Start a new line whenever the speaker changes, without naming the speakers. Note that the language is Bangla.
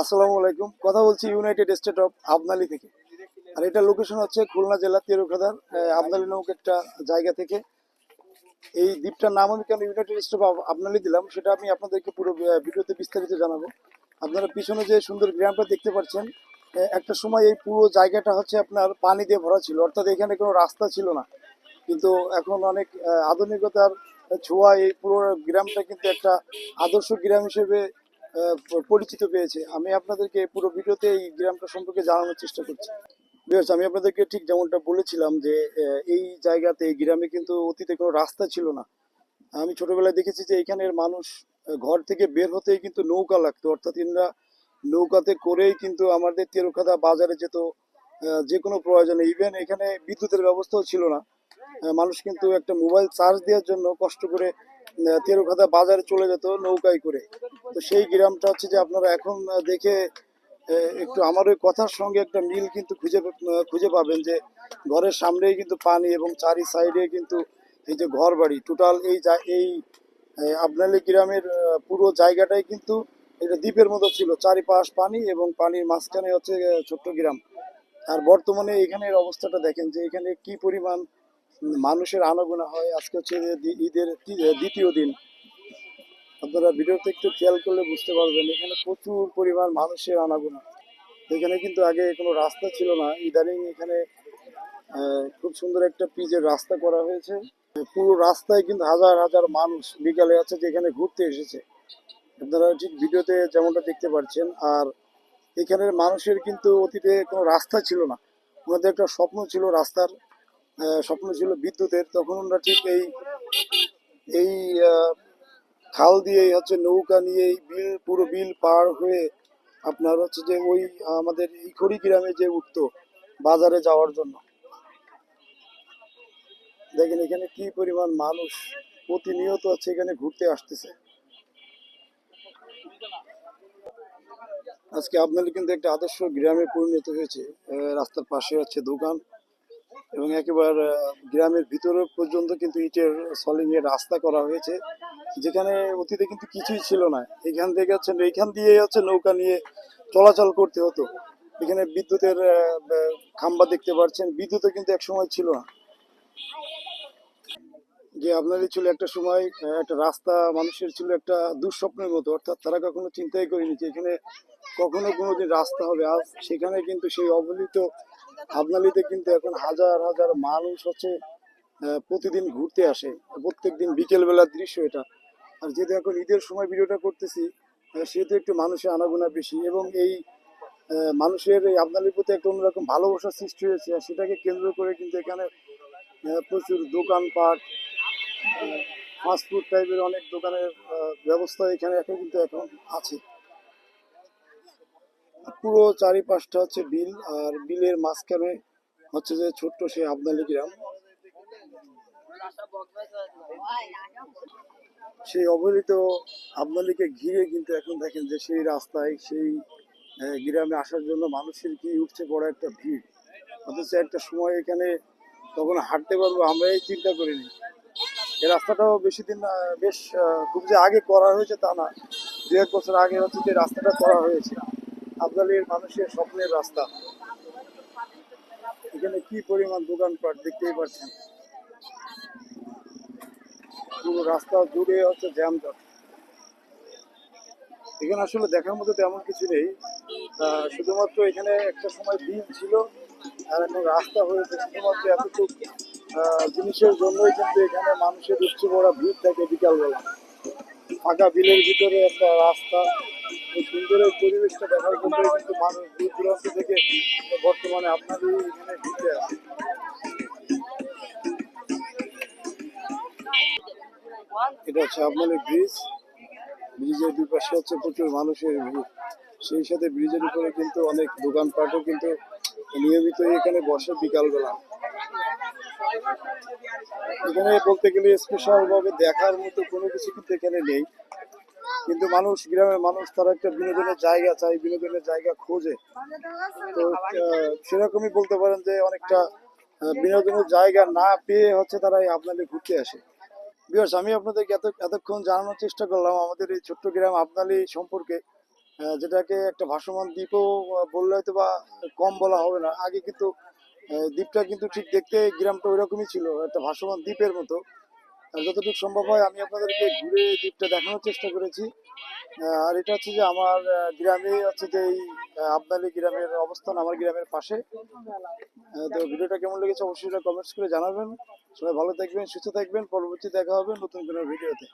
আসসালামু আলাইকুম। কথা বলছি ইউনাইটেড স্টেট অফ আবনালি থেকে। আর এটা লোকেশন হচ্ছে খুলনা জেলা তেরুখাদার আবনালি নামক একটা জায়গা থেকে। এই দ্বীপটার নাম আমি কেন ইউনাইটেড স্টেট অফ আবনালি দিলাম, সেটা আমি আপনাদেরকে পুরো ভিডিওতে বিস্তারিত জানাব। আপনারা পিছনে যে সুন্দর গ্রামটা দেখতে পাচ্ছেন একটা সময় এই পুরো জায়গাটা হচ্ছে আপনার পানি দিয়ে ভরা ছিল, অর্থাৎ এখানে কোনো রাস্তা ছিল না। কিন্তু এখন অনেক আধুনিকতার ছোঁয়া এই পুরো গ্রামটা কিন্তু একটা আদর্শ গ্রাম হিসেবে পরিচিত পেয়েছে। আমি আপনাদেরকে পুরো ভিডিওতে এই গ্রামটা সম্পর্কে জানানোর চেষ্টা করছি। আমি আপনাদেরকে ঠিক যেমনটা বলেছিলাম যে এই জায়গাতে, এই গ্রামে কিন্তু অতীতে কোনো রাস্তা ছিল না। আমি ছোটবেলায় দেখেছি যে, এখানের মানুষ ঘর থেকে বের হতেই কিন্তু নৌকা লাগতো। অর্থাৎ ইনরা নৌকাতে করেই কিন্তু আমাদের তেরোখাদা বাজারে যেত যে কোনো প্রয়োজনে। ইভেন এখানে বিদ্যুতের ব্যবস্থাও ছিল না। মানুষ কিন্তু একটা মোবাইল চার্জ দেওয়ার জন্য কষ্ট করে তেরোখাদা বাজারে চলে যেত নৌকায় করে। তো সেই গ্রামটা হচ্ছে যে আপনারা এখন দেখে একটু আমার ওই কথার সঙ্গে একটা মিল কিন্তু খুঁজে খুঁজে পাবেন যে, ঘরের সামনেই কিন্তু পানি এবং চারি সাইডে কিন্তু এই যে ঘর বাড়ি টোটাল এই এই আপনালি গ্রামের পুরো জায়গাটাই কিন্তু এটা দ্বীপের মতো ছিল। চারিপাশ পানি এবং পানির মাঝখানে হচ্ছে ছোট্ট গ্রাম। আর বর্তমানে এখানের অবস্থাটা দেখেন যে এখানে কি পরিমাণ মানুষের আনাগোনা হয়। আজকে হচ্ছে ঈদের দ্বিতীয় দিন। আপনারা ভিডিওতে একটু খেয়াল করলে বুঝতে পারবেন, এখানে প্রচুর পরিমাণ মানুষের আনাগোনা। এখানে কিন্তু আগে কোনো রাস্তা ছিল না। ইদানিং এখানে খুব সুন্দর একটা পিচের রাস্তা করা হয়েছে। পুরো রাস্তায় কিন্তু হাজার হাজার মানুষ বিকালে আছে যে এখানে ঘুরতে এসেছে। আপনারা ঠিক ভিডিওতে যেমনটা দেখতে পাচ্ছেন, আর এখানের মানুষের কিন্তু অতীতে কোনো রাস্তা ছিল না। ওনাদের একটা স্বপ্ন ছিল রাস্তার স্বপ্ন ছিল বিদ্যুতের, তখন ওনারা ঠিক এই এই খাল দিয়ে হচ্ছে নৌকা নিয়ে এই বিল, পুরো বিল পার হয়ে আপনার হচ্ছে যে ওই আমাদের ইখড়ি গ্রামে যে উঠতো বাজারে যাওয়ার জন্য। দেখেন এখানে কি পরিমাণ মানুষ প্রতিনিয়ত হচ্ছে এখানে ঘুরতে আসতেছে। আজকে আপনাদের কিন্তু একটা আদর্শ গ্রামে পরিণত হয়েছে রাস্তার পাশে হচ্ছে দোকান। এবং একেবারে গ্রামের ভিতরে পর্যন্ত কিন্তু ইটের এর রাস্তা করা হয়েছে, যেখানে অতীতে কিন্তু কিছুই ছিল না। এখান থেকে হচ্ছে, এইখান দিয়ে হচ্ছে নৌকা নিয়ে চলাচল করতে হতো। এখানে বিদ্যুতের খাম্বা দেখতে পাচ্ছেন, বিদ্যুৎও কিন্তু এক সময় ছিল না। যে আপনারই ছিল একটা সময় একটা রাস্তা মানুষের ছিল একটা দুঃস্বপ্নের মতো, অর্থাৎ তারা কখনো চিন্তাই করেনি যে এখানে কখনো কোনোদিন রাস্তা হবে। আজ সেখানে কিন্তু সেই অবহেলিত আপনালিতে কিন্তু এখন হাজার হাজার মানুষ হচ্ছে প্রতিদিন ঘুরতে আসে। প্রত্যেক দিন বিকেল বেলার দৃশ্য এটা। আর যেহেতু এখন ঈদের সময় ভিডিওটা করতেছি সেহেতু একটু মানুষের আনাগোনা বেশি এবং এই মানুষের এই আপনালির প্রতি একটা অন্যরকম ভালোবাসার সৃষ্টি হয়েছে আর সেটাকে কেন্দ্র করে কিন্তু এখানে প্রচুর দোকানপাট ফাস্টফুড টাইপের অনেক দোকানের ব্যবস্থা এখানে এখন কিন্তু এখন আছে। পুরো চারিপাশটা হচ্ছে বিল আর বিলের মাঝখানে হচ্ছে যে ছোট্ট সেই আবদালি গ্রাম। সেই অবহেলিত আবদালিকে ঘিরে কিন্তু এখন দেখেন যে সেই রাস্তায়, সেই গ্রামে আসার জন্য মানুষের কি উঠছে বড় একটা ভিড়। অথচ একটা সময় এখানে তখন হাঁটতে পারব, আমরা এই চিন্তা করিনি। এই রাস্তাটাও বেশি দিন বেশ খুব যে আগে করা হয়েছে তা না। দু এক বছর আগে হচ্ছে যে রাস্তাটা করা হয়েছে। আবদালির মানুষের স্বপ্নের রাস্তা। এখানে কি পরিমাণ দোকানপাট দেখতেই পাচ্ছেন? পুরো রাস্তা জুড়ে হচ্ছে জ্যামজট এখানে আসলে দেখার মতো তেমন কিছু নেই। শুধুমাত্র এখানে একটা সময় বিল ছিল, আর এখন রাস্তা হয়েছে শুধুমাত্র এতটুকু। জিনিসের জন্যই কিন্তু এখানে মানুষের উচ্চ বড় ভিড় থাকে বিকালবেলা। ফাঁকা বিলের ভিতরে একটা রাস্তা এই সুন্দর পরিবেশটা দেখার জন্যই কিন্তু মানুষ দূর দূরান্ত থেকে বর্তমানে আপনাদের এখানে ঘুরতে আসে। এটা হচ্ছে আপনাদের ব্রিজ ব্রিজের দুই পাশে হচ্ছে প্রচুর মানুষের ভিড়। সেই সাথে ব্রিজের উপরে কিন্তু অনেক দোকানপাটও কিন্তু নিয়মিত এখানে বসে বিকালবেলা। এখানে বলতে গেলে স্পেশাল ভাবে দেখার মতো কোনো কিছু কিন্তু এখানে নেই। কিন্তু মানুষ গ্রামের মানুষ তারা একটা বিনোদনের জায়গা চাই বিনোদনের জায়গা খোঁজে। তো সেরকমই বলতে পারেন যে অনেকটা বিনোদনের জায়গা না পেয়ে হচ্ছে তারা আপনাদের ঘুরতে আসে। বিকজ আমি আপনাদেরকে এত, এতক্ষণ জানানোর চেষ্টা করলাম আমাদের এই ছোট্ট গ্রাম আপনালি সম্পর্কে। যেটাকে একটা ভাসমান দ্বীপও বললে হয়তো বা কম বলা হবে না। আগে কিন্তু দ্বীপটা কিন্তু ঠিক দেখতে গ্রামটা ওইরকমই ছিল, একটা ভাসমান দ্বীপের মতো। যতটুকু সম্ভব হয় আমি আপনাদেরকে ঘুরে দ্বীপটা দেখানোর চেষ্টা করেছি। আর এটা হচ্ছে যে আমার গ্রামে হচ্ছে যে এই আবদালি গ্রামের অবস্থান, আমার গ্রামের পাশে। তো ভিডিওটা কেমন লেগেছে অবশ্যই কমেন্টস করে জানাবেন। সবাই ভালো থাকবেন, সুস্থ থাকবেন। পরবর্তী দেখা হবে নতুন কোনো ভিডিওতে।